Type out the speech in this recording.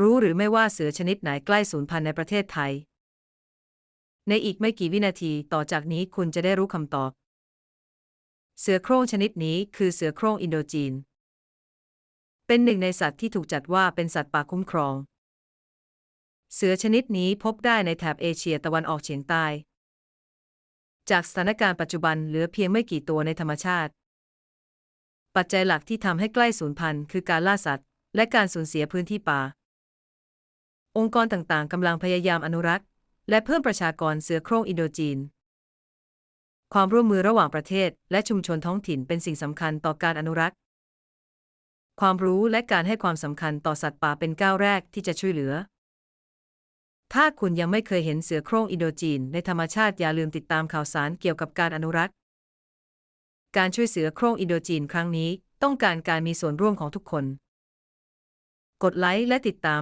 รู้หรือไม่ว่าเสือชนิดไหนใกล้สูญพันธุ์ในประเทศไทย ในอีกไม่กี่วินาทีต่อจากนี้คุณจะได้รู้คำตอบ เสือโคร่งชนิดนี้คือเสือโคร่งอินโดจีน เป็นหนึ่งในสัตว์ที่ถูกจัดว่าเป็นสัตว์ป่าคุ้มครอง เสือชนิดนี้พบได้ในแถบเอเชียตะวันออกเฉียงใต้ จากสถานการณ์ปัจจุบันเหลือเพียงไม่กี่ตัวในธรรมชาติ ปัจจัยหลักที่ทำให้ใกล้สูญพันธุ์คือการล่าสัตว์ และการสูญเสียพื้นที่ป่า องค์กรต่างๆกำลังพยายามอนุรักษ์ และเพิ่มประชากรเสือโคร่งอินโดจีน ความร่วมมือระหว่างประเทศ และชุมชนท้องถิ่นเป็นสิ่งสำคัญต่อการอนุรักษ์ ความรู้และการให้ความสำคัญต่อสัตว์ป่าเป็นก้าวแรกที่จะช่วยเหลือ ถ้าคุณยังไม่เคยเห็นเสือโคร่งอินโดจีน ในธรรมชาติอย่าลืมติดตามข่าวสารเกี่ยวกับการอนุรักษ์ การช่วยเสือโคร่งอินโดจีนครั้งนี้ ต้องการการมีส่วนร่วมของทุกคน กดไลค์และติดตาม